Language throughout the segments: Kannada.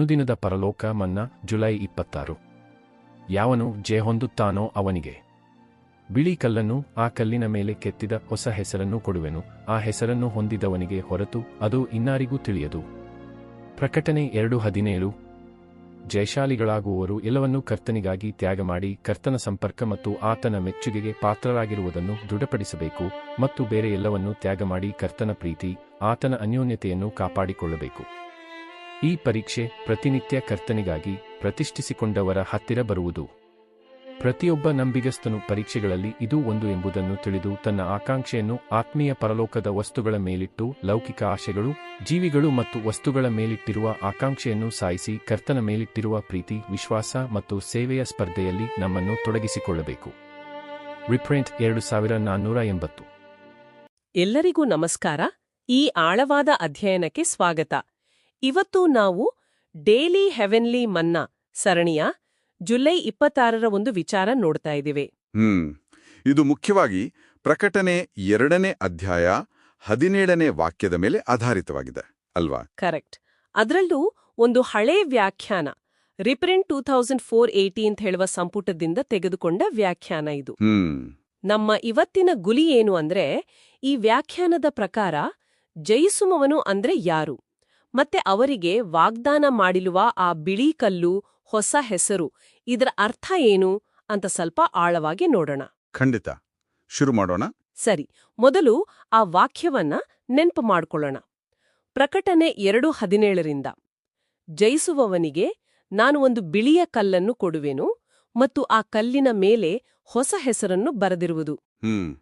ಅನುದಿನದ ಪರಲೋಕ ಮನ್ನಾ ಜುಲೈ ಇಪ್ಪತ್ತಾರು. ಯಾವನು ಜೆ ಹೊಂದುತ್ತಾನೋ ಅವನಿಗೆ. ಬಿಳಿ ಕಲ್ಲನ್ನು ಆ ಕಲ್ಲಿನ ಮೇಲೆ ಕೆತ್ತಿದ ಹೊಸ ಹೆಸರನ್ನು ಕೊಡುವೆನು, ಆ ಹೆಸರನ್ನು ಹೊಂದಿದವನಿಗೆ ಹೊರತು ಅದು ಇನ್ನಾರಿಗೂ ತಿಳಿಯದು. ಪ್ರಕಟಣೆ ಎರಡು ಹದಿನೇಳು. ಜಯಶಾಲಿಗಳಾಗುವವರು ಎಲ್ಲವನ್ನೂ ಕರ್ತನಿಗಾಗಿ ತ್ಯಾಗ ಮಾಡಿ ಕರ್ತನ ಸಂಪರ್ಕ ಮತ್ತು ಆತನ ಮೆಚ್ಚುಗೆಗೆ ಪಾತ್ರರಾಗಿರುವುದನ್ನು ದೃಢಪಡಿಸಬೇಕು ಮತ್ತು ಬೇರೆ ಎಲ್ಲವನ್ನೂ ತ್ಯಾಗ ಮಾಡಿ ಕರ್ತನ ಪ್ರೀತಿ, ಆತನ ಅನ್ಯೋನ್ಯತೆಯನ್ನು ಕಾಪಾಡಿಕೊಳ್ಳಬೇಕು. ಈ ಪರೀಕ್ಷೆ ಪ್ರತಿನಿತ್ಯ ಕರ್ತನಿಗಾಗಿ ಪ್ರತಿಷ್ಠಿಸಿಕೊಂಡವರ ಹತ್ತಿರ ಬರುವುದು. ಪ್ರತಿಯೊಬ್ಬ ನಂಬಿಗಸ್ತನು ಪರೀಕ್ಷೆಗಳಲ್ಲಿ ಇದು ಒಂದು ಎಂಬುದನ್ನು ತಿಳಿದು ತನ್ನ ಆಕಾಂಕ್ಷೆಯನ್ನು ಆತ್ಮೀಯ ಪರಲೋಕದ ವಸ್ತುಗಳ ಮೇಲಿಟ್ಟು ಲೌಕಿಕ ಆಶೆಗಳು, ಜೀವಿಗಳು ಮತ್ತು ವಸ್ತುಗಳ ಮೇಲಿಟ್ಟಿರುವ ಆಕಾಂಕ್ಷೆಯನ್ನು ಸಾಯಿಸಿ ಕರ್ತನ ಮೇಲಿಟ್ಟಿರುವ ಪ್ರೀತಿ, ವಿಶ್ವಾಸ ಮತ್ತು ಸೇವೆಯ ಸ್ಪರ್ಧೆಯಲ್ಲಿ ನಮ್ಮನ್ನು ತೊಡಗಿಸಿಕೊಳ್ಳಬೇಕು. ರಿಪ್ರಿಂಟ್ ಎರಡು ಸಾವಿರ ನಾನ್ನೂರ ಎಂಬತ್ತು. ಎಲ್ಲರಿಗೂ ನಮಸ್ಕಾರ. ಈ ಆಳವಾದ ಅಧ್ಯಯನಕ್ಕೆ ಸ್ವಾಗತ. ಇವತ್ತು ನಾವು ಡೇಲಿ ಹೆವೆನ್ಲಿ ಮನ್ನಾ ಸರಣಿಯ ಜುಲೈ ಇಪ್ಪತ್ತಾರರ ಒಂದು ವಿಚಾರ ನೋಡ್ತಾ ಇದ್ದೀವಿ. ಹ್ಮ್. ಇದು ಮುಖ್ಯವಾಗಿ ಪ್ರಕಟಣೆ ಎರಡನೇ ಅಧ್ಯಾಯ ಹದಿನೇಳನೇ ವಾಕ್ಯದ ಮೇಲೆ ಆಧಾರಿತವಾಗಿದೆ ಅಲ್ವಾ? ಕರೆಕ್ಟ್. ಅದರಲ್ಲೂ ಒಂದು ಹಳೇ ವ್ಯಾಖ್ಯಾನ reprint two thousand four eighty ಅಂತ ಹೇಳುವ ಸಂಪುಟದಿಂದ ತೆಗೆದುಕೊಂಡ ವ್ಯಾಖ್ಯಾನ ಇದು. ನಮ್ಮ ಇವತ್ತಿನ ಗುಲಿ ಏನು ಅಂದ್ರೆ ಈ ವ್ಯಾಖ್ಯಾನದ ಪ್ರಕಾರ ಜಯಿಸುಮವನು ಅಂದ್ರೆ ಯಾರು? ಮತ್ತೆ ಅವರಿಗೆ ವಾಗ್ದಾನ ಮಾಡಿರುವ ಆ ಬಿಳಿ ಕಲ್ಲು ಹೊಸ ಹೆಸರು. ಇದರ ಅರ್ಥ ಏನು ಅಂತ ಸ್ವಲ್ಪ ಆಳವಾಗಿ ನೋಡೋಣ. ಖಂಡಿತ. ಶುರು ಮಾಡೋಣ? ಸರಿ. ಮೊದಲು ಆ ವಾಕ್ಯವನ್ನ ನೆನ್ಪು ಮಾಡಿಕೊಳ್ಳೋಣ. ಪ್ರಕಟಣೆ ಎರಡು ಹದಿನೇಳರಿಂದ. ಜಯಿಸುವವನಿಗೆ ನಾನು ಒಂದು ಬಿಳಿಯ ಕಲ್ಲನ್ನು ಕೊಡುವೆನು ಮತ್ತು ಆ ಕಲ್ಲಿನ ಮೇಲೆ ಹೊಸ ಹೆಸರನ್ನು ಬರೆದಿರುವುದು. ಹ್ಮ್.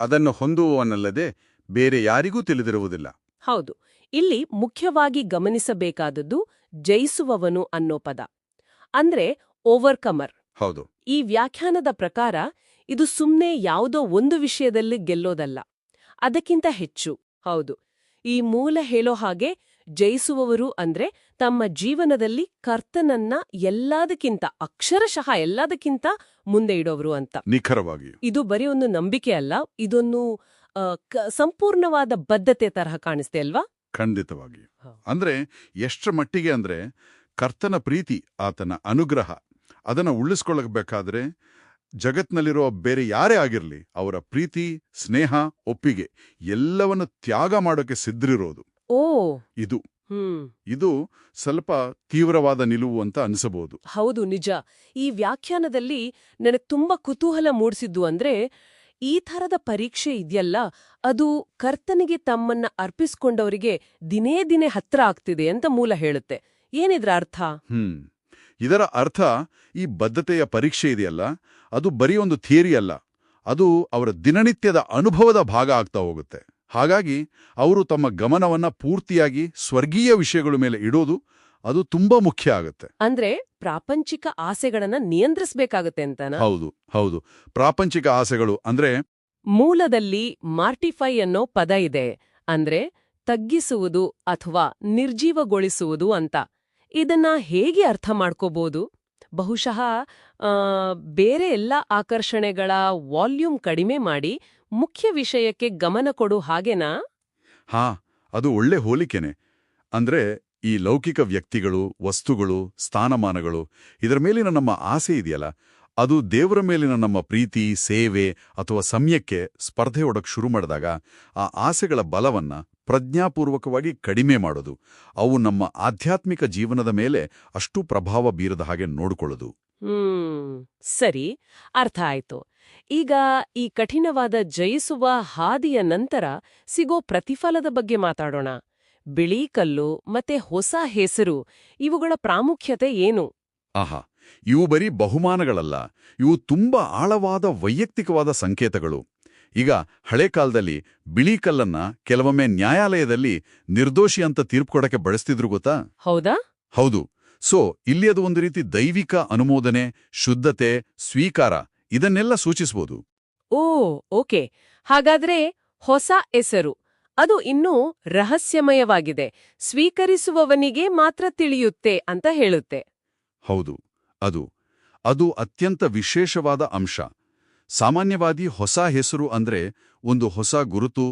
ಅದನ್ನು ಹೊಂದುವವನಲ್ಲದೆ ಬೇರೆ ಯಾರಿಗೂ ತಿಳಿದಿರುವುದಿಲ್ಲ. ಹೌದು. ಇಲ್ಲಿ ಮುಖ್ಯವಾಗಿ ಗಮನಿಸಬೇಕಾದದ್ದು ಜಯಿಸುವವನು ಅನ್ನೋ ಪದ. ಅಂದ್ರೆ ಓವರ್ಕಮರ್ ಹೌದು. ಈ ವ್ಯಾಖ್ಯಾನದ ಪ್ರಕಾರ ಇದು ಸುಮ್ನೆ ಯಾವುದೋ ಒಂದು ವಿಷಯದಲ್ಲಿ ಗೆಲ್ಲೋದಲ್ಲ. ಅದಕ್ಕಿಂತ ಹೆಚ್ಚು. ಹೌದು. ಈ ಮೂಲ ಹೇಳೋ ಹಾಗೆ ಜಯಿಸುವವರು ಅಂದ್ರೆ ತಮ್ಮ ಜೀವನದಲ್ಲಿ ಕರ್ತನನ್ನ ಎಲ್ಲದಕ್ಕಿಂತ ಅಕ್ಷರಶಃ ಎಲ್ಲದಕ್ಕಿಂತ ಮುಂದೆ ಇಡೋವರು ಅಂತ. ನಿಖರವಾಗಿ ಇದು ಬರೀ ಒಂದು ನಂಬಿಕೆ ಅಲ್ಲ ಇದೊಂದು ಸಂಪೂರ್ಣವಾದ ಬದ್ಧತೆ ತರಹ ಕಾಣಿಸ್ತೆ ಅಲ್ವಾ? ಖಂಡಿತವಾಗಿ. ಅಂದ್ರೆ ಎಷ್ಟರ ಮಟ್ಟಿಗೆ ಅಂದ್ರೆ ಕರ್ತನ ಪ್ರೀತಿ ಆತನ ಅನುಗ್ರಹ ಅದನ್ನ ಉಳಿಸ್ಕೊಳ್ಳಬೇಕಾದ್ರೆ ಜಗತ್ನಲ್ಲಿರೋ ಬೇರೆ ಯಾರೇ ಆಗಿರಲಿ ಅವರ ಪ್ರೀತಿ ಸ್ನೇಹ ಒಪ್ಪಿಗೆ ಎಲ್ಲವನ್ನು ತ್ಯಾಗ ಮಾಡೋಕೆ ಸಿದ್ಧರಿರೋದು. ಓ! ಇದು. ಇದು ಸ್ವಲ್ಪ ತೀವ್ರವಾದ ನಿಲುವು ಅಂತ ಅನಿಸಬಹುದು ಹೌದು ನಿಜ. ಈ ವ್ಯಾಖ್ಯಾನದಲ್ಲಿ ನನಗೆ ತುಂಬಾ ಕುತೂಹಲ ಮೂಡಿಸಿದ್ದು ಅಂದ್ರೆ ಈ ಥರದ ಪರೀಕ್ಷೆ ಇದೆಯಲ್ಲ, ಅದು ಕರ್ತನಿಗೆ ತಮ್ಮನ್ನ ಅರ್ಪಿಸ್ಕೊಂಡವರಿಗೆ ದಿನೇ ದಿನೇ ಹತ್ರ ಆಗ್ತಿದೆ ಅಂತ ಮೂಲ ಹೇಳುತ್ತೆ. ಏನಿದ್ರ ಅರ್ಥ? ಹ್ಮ್. ಇದರ ಅರ್ಥ ಈ ಬದ್ಧತೆಯ ಪರೀಕ್ಷೆ ಇದೆಯಲ್ಲ, ಅದು ಬರೀ ಒಂದು ಥಿಯರಿ ಅಲ್ಲ, ಅದು ಅವರ ದಿನನಿತ್ಯದ ಅನುಭವದ ಭಾಗ ಆಗ್ತಾ ಹೋಗುತ್ತೆ. ಹಾಗಾಗಿ ಅವರು ತಮ್ಮ ಗಮನವನ್ನ ಪೂರ್ತಿಯಾಗಿ ಸ್ವರ್ಗೀಯ ವಿಷಯಗಳ ಮೇಲೆ ಇಡೋದು ಅದು ತುಂಬಾ ಮುಖ್ಯ ಆಗುತ್ತೆ. ಅಂದ್ರೆ ಪ್ರಾಪಂಚಿಕ ಆಸೆಗಳನ್ನ ನಿಯಂತ್ರಿಸಬೇಕಾಗುತ್ತೆ ಅಂತನಾ? ಹೌದು ಹೌದು. ಪ್ರಾಪಂಚಿಕ ಆಸೆಗಳು ಅಂದ್ರೆ ಮೂಲದಲ್ಲಿ ಮಾರ್ಟಿಫೈ ಅನ್ನೋ ಪದ ಇದೆ. ಅಂದ್ರೆ ತಗ್ಗಿಸುವುದು ಅಥವಾ ನಿರ್ಜೀವಗೊಳಿಸುವುದು ಅಂತ. ಇದನ್ನ ಹೇಗೆ ಅರ್ಥ ಮಾಡ್ಕೋಬಹುದು ಬಹುಶಃ ಬೇರೆ ಎಲ್ಲ ಆಕರ್ಷಣೆಗಳ ವಾಲ್ಯೂಮ್ ಕಡಿಮೆ ಮಾಡಿ ಮುಖ್ಯ ವಿಷಯಕ್ಕೆ ಗಮನ ಕೊಡು ಹಾಗೆನಾ? ಹಾ ಅದು ಒಳ್ಳೆ ಹೋಲಿಕೆನೆ. ಅಂದ್ರೆ ಈ ಲೌಕಿಕ ವ್ಯಕ್ತಿಗಳು, ವಸ್ತುಗಳು, ಸ್ಥಾನಮಾನಗಳು, ಇದರ ಮೇಲಿನ ನಮ್ಮ ಆಸೆ ಇದೆಯಲ್ಲ? ಅದು ದೇವರ ಮೇಲಿನ ನಮ್ಮ ಪ್ರೀತಿ, ಸೇವೆ ಅಥವಾ ಸಮಯಕ್ಕೆ ಸ್ಪರ್ಧೆ ಒಡಕ್ ಶುರು ಮಾಡಿದಾಗ ಆ ಆಸೆಗಳ ಬಲವನ್ನ ಪ್ರಜ್ಞಾಪೂರ್ವಕವಾಗಿ ಕಡಿಮೆ ಮಾಡೋದು, ಅವು ನಮ್ಮ ಆಧ್ಯಾತ್ಮಿಕ ಜೀವನದ ಮೇಲೆ ಅಷ್ಟು ಪ್ರಭಾವ ಬೀರದ ಹಾಗೆ ನೋಡಿಕೊಳ್ಳೋದು. ಹ್ಮ್, ಸರಿ, ಅರ್ಥ ಆಯ್ತು. ಈಗ ಈ ಕಠಿಣವಾದ ಜಯಿಸುವ ಹಾದಿಯ ನಂತರ ಸಿಗೋ ಪ್ರತಿಫಲದ ಬಗ್ಗೆ ಮಾತಾಡೋಣ. ಬಿಳಿ ಕಲ್ಲು ಮತ್ತೆ ಹೊಸ ಹೆಸರು ಇವುಗಳ ಪ್ರಾಮುಖ್ಯತೆ ಏನು? ಆಹಾ ಇವು ಬರೀ ಬಹುಮಾನಗಳಲ್ಲ. ಇವು ತುಂಬಾ ಆಳವಾದ ವೈಯಕ್ತಿಕವಾದ ಸಂಕೇತಗಳು. ಈಗ ಹಳೆ ಕಾಲದಲ್ಲಿ ಬಿಳಿ ಕಲ್ಲನ್ನ ಕೆಲವೊಮ್ಮೆ ನ್ಯಾಯಾಲಯದಲ್ಲಿ ನಿರ್ದೋಷಿ ಅಂತ ತೀರ್ಪು ಕೊಡಕ್ಕೆ ಬಳಸ್ತಿದ್ರು ಗೊತ್ತಾ? ಹೌದಾ? ಹೌದು. ಸೊ ಇಲ್ಲಿ ಅದು ಒಂದು ರೀತಿ ದೈವಿಕ ಅನುಮೋದನೆ ಶುದ್ಧತೆ ಸ್ವೀಕಾರ ಇದನ್ನೆಲ್ಲ ಸೂಚಿಸಬಹುದು ಓ ಓಕೆ. ಹಾಗಾದ್ರೆ ಹೊಸ ಹೆಸರು ಅದು ಇನ್ನೂ ರಹಸ್ಯಮಯವಾಗಿದೆ. ಸ್ವೀಕರಿಸುವವನಿಗೆ ಮಾತ್ರ ತಿಳಿಯುತ್ತೆ ಅಂತ ಹೇಳುತ್ತೆ. ಹೌದು, ಅದು ಅದು ಅತ್ಯಂತ ವಿಶೇಷವಾದ ಅಂಶ. ಸಾಮಾನ್ಯವಾಗಿ ಹೊಸ ಹೆಸರು ಅಂದ್ರೆ ಒಂದು ಹೊಸ ಗುರುತು,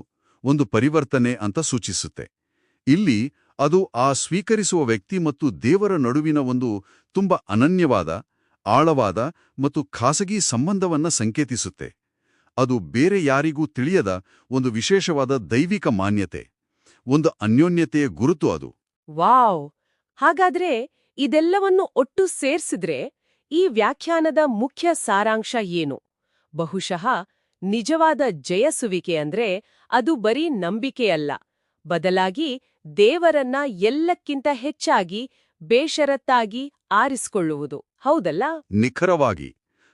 ಒಂದು ಪರಿವರ್ತನೆ ಅಂತ ಸೂಚಿಸುತ್ತೆ. ಇಲ್ಲಿ ಅದು ಆ ಸ್ವೀಕರಿಸುವ ವ್ಯಕ್ತಿ ಮತ್ತು ದೇವರ ನಡುವಿನ ಒಂದು ತುಂಬ ಅನನ್ಯವಾದ, ಆಳವಾದ ಮತ್ತು ಖಾಸಗಿ ಸಂಬಂಧವನ್ನ ಸಂಕೇತಿಸುತ್ತೆ. ಅದು ಬೇರೆ ಯಾರಿಗೂ ತಿಳಿಯದ ಒಂದು ವಿಶೇಷವಾದ ದೈವಿಕ ಮಾನ್ಯತೆ ಒಂದು ಅನ್ಯೋನ್ಯತೆಯ ಗುರುತು ಅದು. ವಾವ್! ಹಾಗಾದ್ರೆ ಇದೆಲ್ಲವನ್ನು ಒಟ್ಟು ಸೇರ್ಸಿದ್ರೆ ಈ ವ್ಯಾಖ್ಯಾನದ ಮುಖ್ಯ ಸಾರಾಂಶ ಏನು? ಬಹುಶಃ ನಿಜವಾದ ಜಯಸುವಿಕೆ ಅಂದ್ರೆ ಅದು ಬರೀ ನಂಬಿಕೆಯಲ್ಲ. ಬದಲಾಗಿ ದೇವರನ್ನ ಎಲ್ಲಕ್ಕಿಂತ ಹೆಚ್ಚಾಗಿ ಬೇಷರತ್ತಾಗಿ ಆರಿಸಿಕೊಳ್ಳುವುದು ಹೌದಲ್ಲ? ನಿಖರವಾಗಿ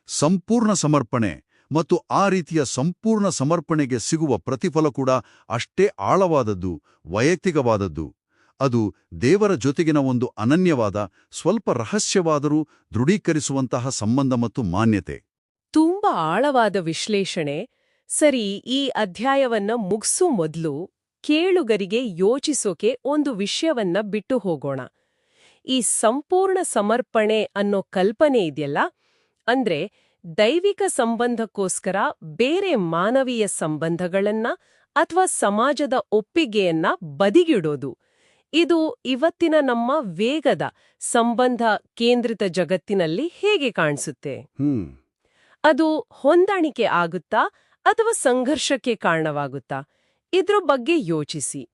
ಸಂಪೂರ್ಣ ಸಮರ್ಪಣೆ ಮತ್ತು ಆ ರೀತಿಯ ಸಂಪೂರ್ಣ ಸಮರ್ಪಣೆಗೆ ಸಿಗುವ ಪ್ರತಿಫಲ ಕೂಡ ಅಷ್ಟೇ ಆಳವಾದದ್ದು, ವೈಯಕ್ತಿಕವಾದದ್ದು. ಅದು ದೇವರ ಜೊತೆಗಿನ ಒಂದು ಅನನ್ಯವಾದ, ಸ್ವಲ್ಪ ರಹಸ್ಯವಾದರೂ ದೃಢೀಕರಿಸುವಂತಹ ಸಂಬಂಧ ಮತ್ತು ಮಾನ್ಯತೆ. ತುಂಬಾ ಆಳವಾದ ವಿಶ್ಲೇಷಣೆ. ಸರಿ, ಈ ಅಧ್ಯಾಯವನ್ನ ಮುಗಿಸು ಮೊದಲು ಕೇಳುಗರಿಗೆ ಯೋಚಿಸೋಕೆ ಒಂದು ವಿಷಯವನ್ನ ಬಿಟ್ಟು ಹೋಗೋಣ. ಈ ಸಂಪೂರ್ಣ ಸಮರ್ಪಣೆ ಅನ್ನೋ ಕಲ್ಪನೆ ಇದೆಯಲ್ಲ? ಅಂದ್ರೆ ದೈವಿಕ ಸಂಬಂಧಕ್ಕೋಸ್ಕರ ಬೇರೆ ಮಾನವೀಯ ಸಂಬಂಧಗಳನ್ನ ಅಥವಾ ಸಮಾಜದ ಒಪ್ಪಿಗೆಯನ್ನ ಬದಿಗಿಡೋದು. ಇದು ಇವತ್ತಿನ ನಮ್ಮ ವೇಗದ ಸಂಬಂಧ ಕೇಂದ್ರಿತ ಜಗತ್ತಿನಲ್ಲಿ ಹೇಗೆ ಕಾಣಿಸುತ್ತೆ? ಅದು ಹೊಂದಾಣಿಕೆ ಆಗುತ್ತಾ ಅಥವಾ ಸಂಘರ್ಷಕ್ಕೆ ಕಾರಣವಾಗುತ್ತಾ? ಇದ್ರ ಬಗ್ಗೆ ಯೋಚಿಸಿ.